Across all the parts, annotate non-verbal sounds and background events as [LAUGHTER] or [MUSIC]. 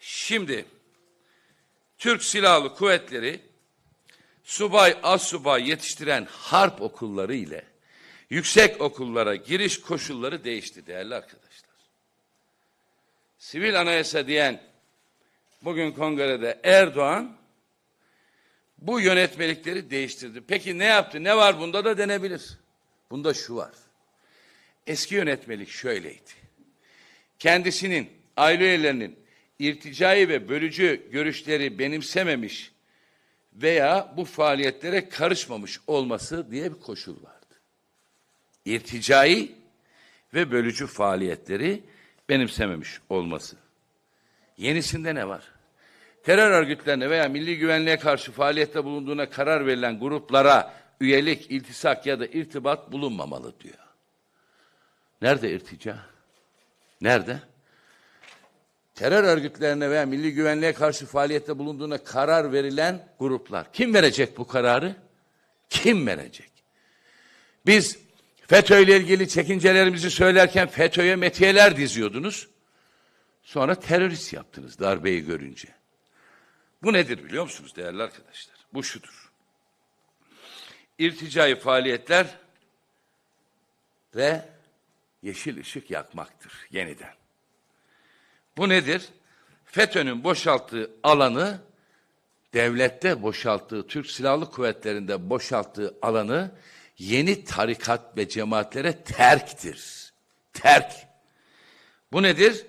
Şimdi Türk Silahlı Kuvvetleri subay, assubay yetiştiren harp okulları ile yüksek okullara giriş koşulları değişti değerli arkadaşlar. Sivil anayasa diyen bugün kongrede Erdoğan bu yönetmelikleri değiştirdi. Peki ne yaptı? Ne var bunda da denebilir. Bunda şu var. Eski yönetmelik şöyleydi. Kendisinin, aile üyelerinin irticai ve bölücü görüşleri benimsememiş veya bu faaliyetlere karışmamış olması diye bir koşul vardı. İrticai ve bölücü faaliyetleri benimsememiş olması. Yenisinde ne var? Terör örgütlerine veya milli güvenliğe karşı faaliyette bulunduğuna karar verilen gruplara üyelik, iltisak ya da irtibat bulunmamalı diyor. Nerede irtica? Nerede? Terör örgütlerine veya milli güvenliğe karşı faaliyette bulunduğuna karar verilen gruplar. Kim verecek bu kararı? Kim verecek? Biz FETÖ ile ilgili çekincelerimizi söylerken FETÖ'ye metiyeler diziyordunuz. Sonra terörist yaptınız darbeyi görünce. Bu nedir biliyor musunuz değerli arkadaşlar? Bu şudur. İrticai faaliyetler ve yeşil ışık yakmaktır yeniden. Bu nedir? FETÖ'nün boşalttığı alanı devlette boşalttığı, Türk Silahlı Kuvvetleri'nde boşalttığı alanı yeni tarikat ve cemaatlere terktir. Terk. Bu nedir?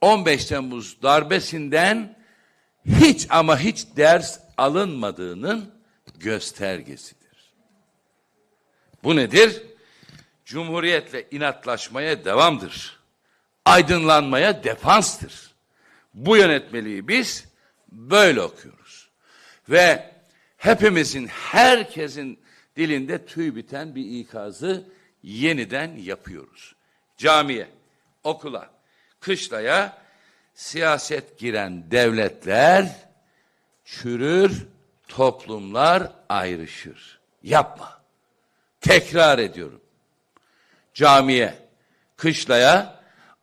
15 Temmuz darbesinden hiç ama hiç ders alınmadığının göstergesidir. Bu nedir? Cumhuriyetle inatlaşmaya devamdır. Aydınlanmaya defanstır. Bu yönetmeliği biz böyle okuyoruz. Ve hepimizin, herkesin dilinde tüy biten bir ikazı yeniden yapıyoruz. Camiye, okula, kışlaya siyaset giren devletler çürür, toplumlar ayrışır. Yapma. Tekrar ediyorum. Camiye, kışlaya,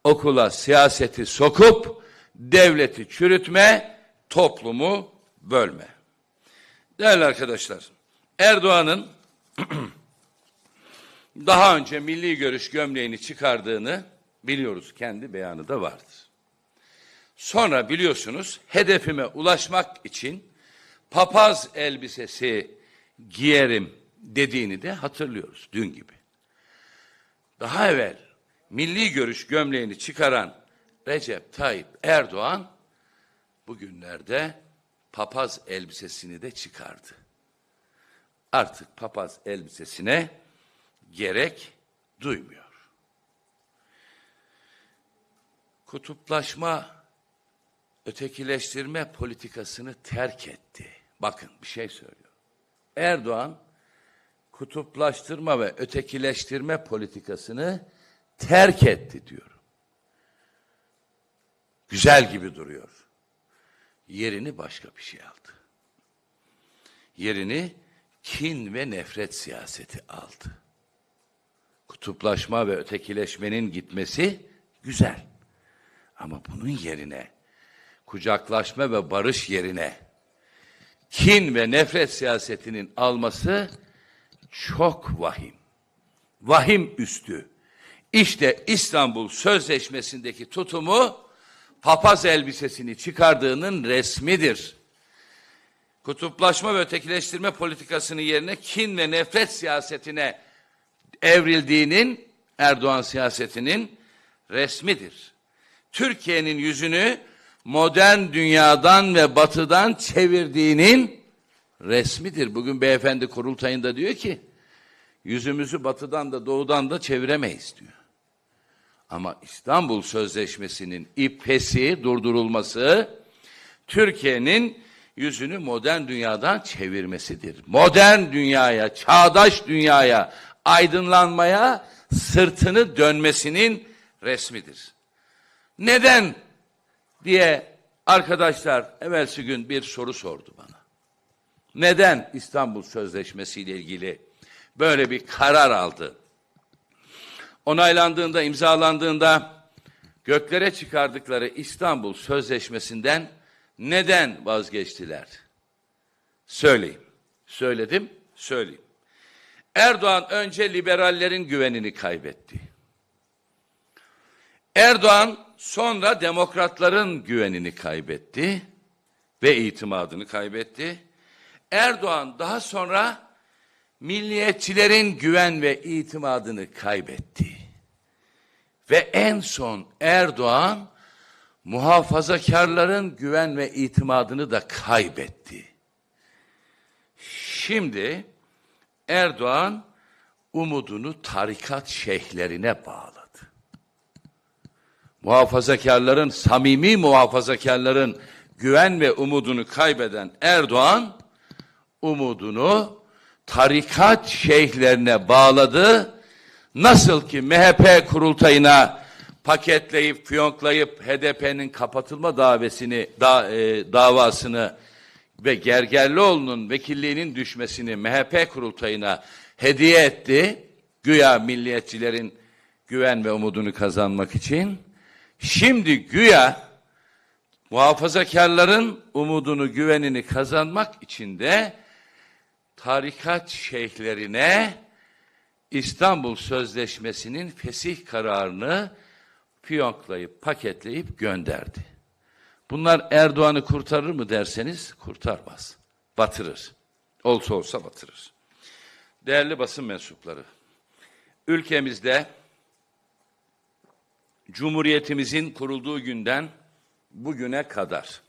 okula siyaseti sokup devleti çürütme, toplumu bölme. Değerli arkadaşlar, Erdoğan'ın [CLEARS THROAT] daha önce milli görüş gömleğini çıkardığını biliyoruz. Kendi beyanı da vardır. Sonra biliyorsunuz hedefime ulaşmak için papaz elbisesi giyerim dediğini de hatırlıyoruz dün gibi. Daha evvel milli görüş gömleğini çıkaran Recep Tayyip Erdoğan bugünlerde papaz elbisesini de çıkardı. Artık papaz elbisesine gerek duymuyor. Kutuplaşma, ötekileştirme politikasını terk etti. Bakın bir şey söylüyorum. Erdoğan kutuplaştırma ve ötekileştirme politikasını terk etti diyorum. Güzel gibi duruyor. Yerini başka bir şey aldı. Yerini kin ve nefret siyaseti aldı. Kutuplaşma ve ötekileşmenin gitmesi güzel. Ama bunun yerine kucaklaşma ve barış yerine kin ve nefret siyasetinin alması çok vahim. Vahim üstü. İşte İstanbul Sözleşmesi'ndeki tutumu papaz elbisesini çıkardığının resmidir. Kutuplaşma ve ötekileştirme politikasının yerine kin ve nefret siyasetine evrildiğinin Erdoğan siyasetinin resmidir. Türkiye'nin yüzünü modern dünyadan ve batıdan çevirdiğinin resmidir. Bugün beyefendi kurultayında diyor ki yüzümüzü batıdan da doğudan da çeviremeyiz diyor. Ama İstanbul Sözleşmesi'nin ipesi durdurulması Türkiye'nin yüzünü modern dünyadan çevirmesidir. Modern dünyaya, çağdaş dünyaya, aydınlanmaya sırtını dönmesinin resmidir. Neden diye arkadaşlar evvelsi gün bir soru sordu bana. Neden İstanbul Sözleşmesi ile ilgili böyle bir karar aldı? Onaylandığında, imzalandığında göklere çıkardıkları İstanbul Sözleşmesi'nden neden vazgeçtiler? Söyleyin. Söyledim, söyleyeyim. Erdoğan önce liberallerin güvenini kaybetti. Erdoğan sonra demokratların güvenini kaybetti ve itimadını kaybetti. Erdoğan daha sonra milliyetçilerin güven ve itimadını kaybetti. Ve en son Erdoğan muhafazakarların güven ve itimadını da kaybetti. Şimdi Erdoğan umudunu tarikat şeyhlerine bağladı. Muhafazakarların, samimi muhafazakarların güven ve umudunu kaybeden Erdoğan umudunu tarikat şeyhlerine bağladı. Nasıl ki MHP kurultayına paketleyip, fiyonklayıp HDP'nin kapatılma davesini, da, e, davasını ve Gergerlioğlu'nun vekilliğinin düşmesini MHP kurultayına hediye etti. Güya milliyetçilerin güven ve umudunu kazanmak için. Şimdi güya muhafazakarların umudunu, güvenini kazanmak için de tarikat şeyhlerine İstanbul Sözleşmesi'nin fesih kararını fiyonklayıp, paketleyip gönderdi. Bunlar Erdoğan'ı kurtarır mı derseniz kurtarmaz. Batırır. Olsa olsa batırır. Değerli basın mensupları, ülkemizde Cumhuriyetimizin kurulduğu günden bugüne kadar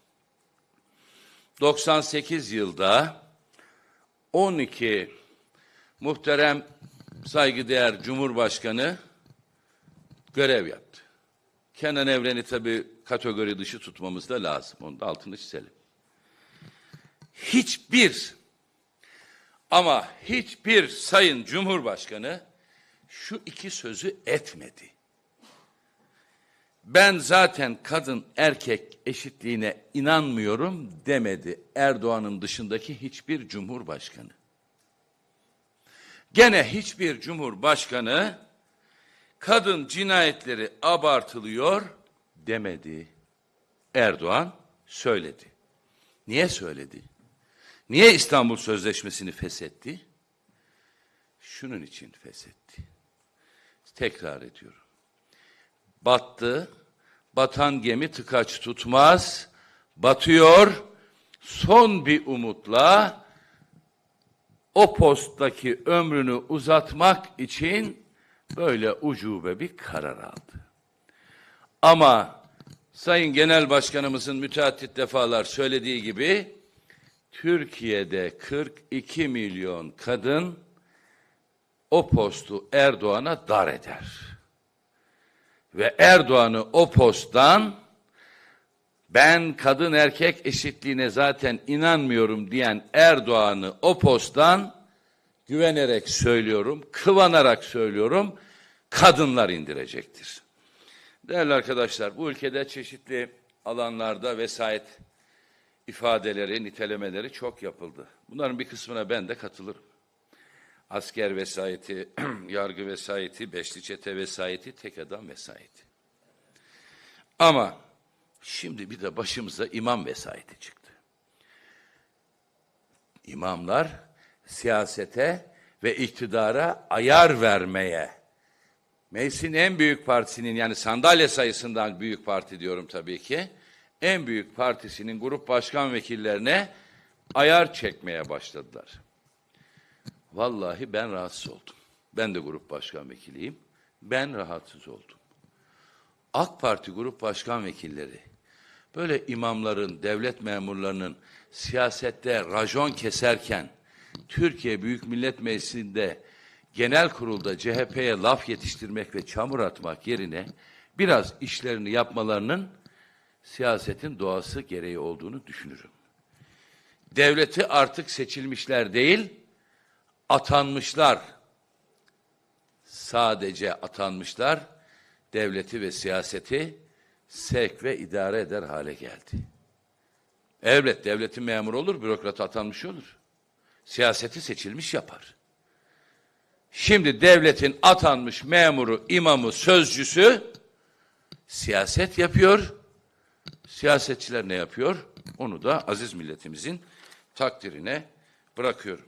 98 yılda 12 muhterem saygıdeğer Cumhurbaşkanı görev yaptı. Kenan Evren'i tabii kategori dışı tutmamız da lazım. Onun da altını çizelim. Hiçbir ama hiçbir sayın Cumhurbaşkanı şu iki sözü etmedi. Ben zaten kadın erkek eşitliğine inanmıyorum demedi Erdoğan'ın dışındaki hiçbir cumhurbaşkanı. Gene hiçbir cumhurbaşkanı kadın cinayetleri abartılıyor demedi. Erdoğan söyledi. Niye söyledi? Niye İstanbul Sözleşmesi'ni feshetti? Şunun için feshetti. Tekrar ediyorum. Battı, batan gemi tıkaç tutmaz, batıyor, son bir umutla o posttaki ömrünü uzatmak için böyle ucube bir karar aldı. Ama Sayın Genel Başkanımızın müteaddit defalar söylediği gibi Türkiye'de 42 milyon kadın o postu Erdoğan'a dar eder. Ve Erdoğan'ı o posttan ben kadın erkek eşitliğine zaten inanmıyorum diyen Erdoğan'ı o posttan güvenerek söylüyorum, kıvanarak söylüyorum, kadınlar indirecektir. Değerli arkadaşlar, bu ülkede çeşitli alanlarda vesayet ifadeleri, nitelemeleri çok yapıldı. Bunların bir kısmına ben de katılırım. Asker vesayeti, [CLEARS THROAT] yargı vesayeti, beşli çete vesayeti, tek adam vesayeti. Ama şimdi bir de başımıza imam vesayeti çıktı. İmamlar siyasete ve iktidara ayar vermeye, meclisin en büyük partisinin yani sandalye sayısından büyük parti diyorum tabii ki, en büyük partisinin grup başkan vekillerine ayar çekmeye başladılar. Vallahi ben rahatsız oldum. Ben de grup başkan vekiliyim. Ben rahatsız oldum. AK Parti grup başkan vekilleri böyle imamların, devlet memurlarının siyasette rajon keserken Türkiye Büyük Millet Meclisi'nde genel kurulda CHP'ye laf yetiştirmek ve çamur atmak yerine biraz işlerini yapmalarının siyasetin doğası gereği olduğunu düşünürüm. Devleti artık seçilmişler değil, atanmışlar. Sadece atanmışlar devleti ve siyaseti sevk ve idare eder hale geldi. Evet, devletin memuru olur, bürokrat atanmış olur. Siyaseti seçilmiş yapar. Şimdi devletin atanmış memuru, imamı, sözcüsü siyaset yapıyor. Siyasetçiler ne yapıyor? Onu da aziz milletimizin takdirine bırakıyorum.